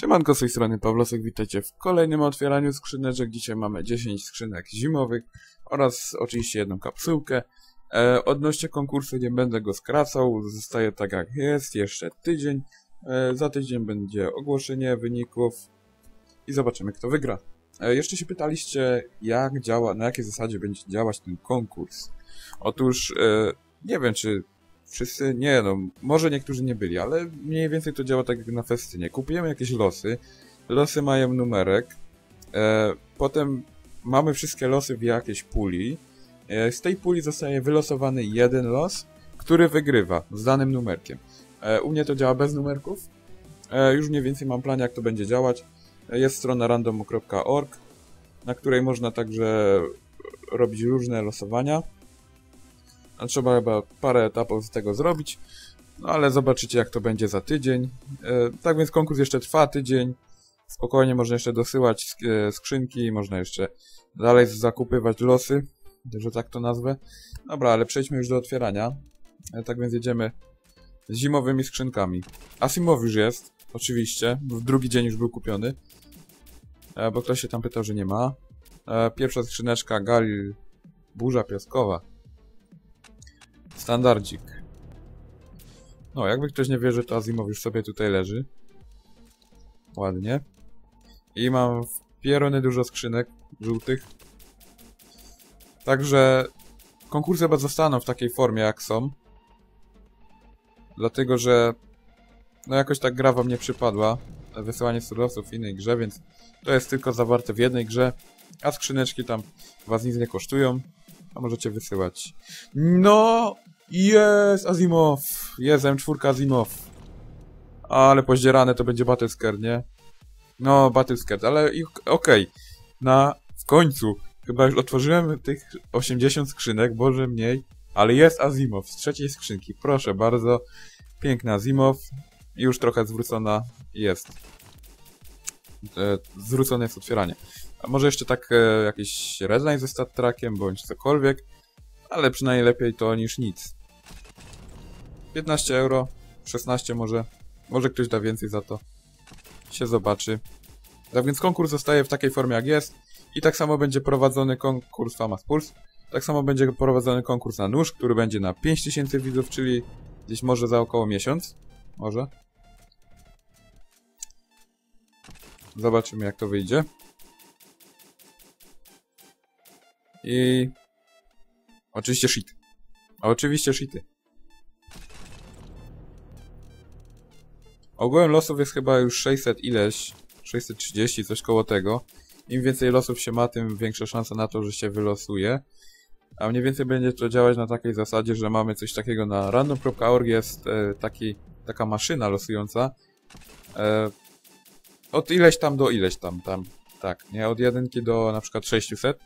Siemanko, z tej strony Pawlosek, witajcie w kolejnym otwieraniu skrzyneczek. Dzisiaj mamy 10 skrzynek zimowych oraz oczywiście jedną kapsułkę. E, odnośnie konkursu nie będę go skracał, zostaje tak jak jest, jeszcze tydzień. E, za tydzień będzie ogłoszenie wyników i zobaczymy kto wygra. E, jeszcze się pytaliście jak działa, na jakiej zasadzie będzie działać ten konkurs. Otóż e, nie wiem czy Wszyscy, nie no, może niektórzy nie byli, ale mniej więcej to działa tak jak na festynie. Kupujemy jakieś losy, losy mają numerek, e, potem mamy wszystkie losy w jakiejś puli, e, z tej puli zostaje wylosowany jeden los, który wygrywa z danym numerkiem. E, u mnie to działa bez numerków, e, już mniej więcej mam plan jak to będzie działać. E, jest strona random.org, na której można także robić różne losowania. Trzeba chyba parę etapów z tego zrobić. No ale zobaczycie jak to będzie za tydzień. E, tak więc konkurs jeszcze trwa tydzień. Spokojnie można jeszcze dosyłać e, skrzynki, można jeszcze dalej zakupywać losy, że tak to nazwę. Dobra, ale przejdźmy już do otwierania. E, tak więc jedziemy z zimowymi skrzynkami. Asimov już jest, oczywiście. W drugi dzień już był kupiony. Bo ktoś się tam pytał, że nie ma. Pierwsza skrzyneczka Galil Burza Piaskowa. Standardzik. No, jakby ktoś nie wierzy, to Azimow już sobie tutaj leży. Ładnie. I mam w pierony dużo skrzynek żółtych. Także konkursy chyba zostaną w takiej formie, jak są. Dlatego, że no jakoś tak gra wam nie przypadła. Wysyłanie surowców w innej grze, więc to jest tylko zawarte w jednej grze. A skrzyneczki tam was nic nie kosztują. A możecie wysyłać. No, jest Azimow! Jest M4 Azimow. Ale pozdzierane to będzie Battlescar, nie? No, Battlescar, ale okej. Okay. Na, w końcu, chyba już otworzyłem tych 80 skrzynek, boże mniej, ale jest Azimow z trzeciej skrzynki. Proszę bardzo. Piękny Azimow. Już trochę zwrócona jest. E, zwrócone jest otwieranie. A może jeszcze tak e, jakiś redline ze stat trackiem, bądź cokolwiek. Ale przynajmniej lepiej to niż nic. 15 euro, 16 może. Może ktoś da więcej za to. Się zobaczy. Tak więc konkurs zostaje w takiej formie jak jest. I tak samo będzie prowadzony konkurs Famas Puls. Tak samo będzie prowadzony konkurs na nóż, który będzie na 5000 widzów, czyli gdzieś może za około miesiąc. Może. Zobaczymy jak to wyjdzie. I... Oczywiście shit. Oczywiście shity. Ogółem losów jest chyba już 600 ileś, 630, coś koło tego. Im więcej losów się ma, tym większa szansa na to, że się wylosuje. A mniej więcej będzie to działać na takiej zasadzie, że mamy coś takiego na random.org jest e, taki, taka maszyna losująca. E, od ileś tam do ileś tam, tam, tak, nie? Od jedynki do na przykład 600.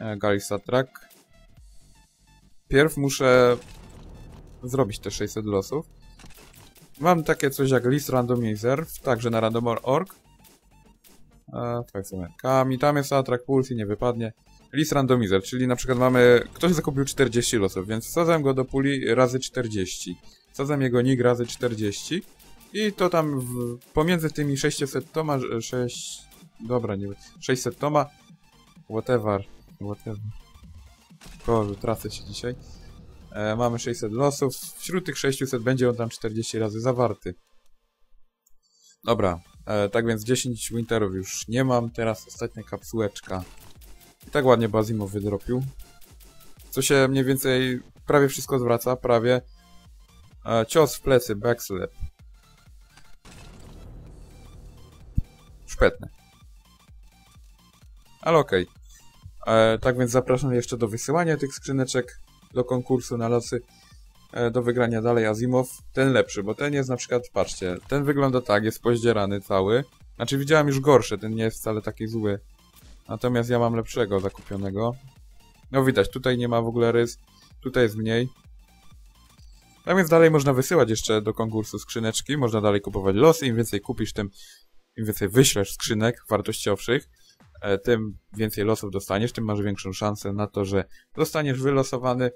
E, Track. Pierw muszę zrobić te 600 losów. Mam takie coś jak list randomizer, także na random.org. Tak sobie. Kami, tam jest atrak pulse i nie wypadnie. List randomizer, czyli na przykład mamy... Ktoś zakupił 40 losów, więc wsadzam go do puli razy 40. Wsadzam jego nick razy 40. I to tam w, pomiędzy tymi 600 toma... 6... Dobra, nie 600 toma... Whatever. Whatever. Boże, tracę się dzisiaj. E, mamy 600 losów. Wśród tych 600 będzie on tam 40 razy zawarty. Dobra, e, tak więc 10 winterów już nie mam. Teraz ostatnia kapsułeczka. I tak ładnie Bazimo wydropił. Co się mniej więcej prawie wszystko zwraca, prawie. E, cios w plecy, backslap. Szpetne. Ale okej. Okay. E, tak więc zapraszam jeszcze do wysyłania tych skrzyneczek do konkursu na losy e, do wygrania dalej Azimow, ten lepszy, bo ten jest na przykład, patrzcie, ten wygląda tak, jest poździerany cały. Znaczy widziałem już gorsze, ten nie jest wcale taki zły. Natomiast ja mam lepszego zakupionego. No widać, tutaj nie ma w ogóle rys, tutaj jest mniej. Tak więc dalej można wysyłać jeszcze do konkursu skrzyneczki, można dalej kupować losy, im więcej kupisz, tym im więcej wyślesz skrzynek wartościowszych. E, tym więcej losów dostaniesz, tym masz większą szansę na to, że zostaniesz wylosowany.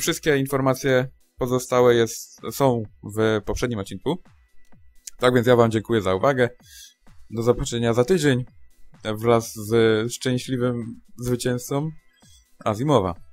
Wszystkie informacje pozostałe jest, są w poprzednim odcinku. Tak więc ja wam dziękuję za uwagę. Do zobaczenia za tydzień wraz z szczęśliwym zwycięzcą Azimowa.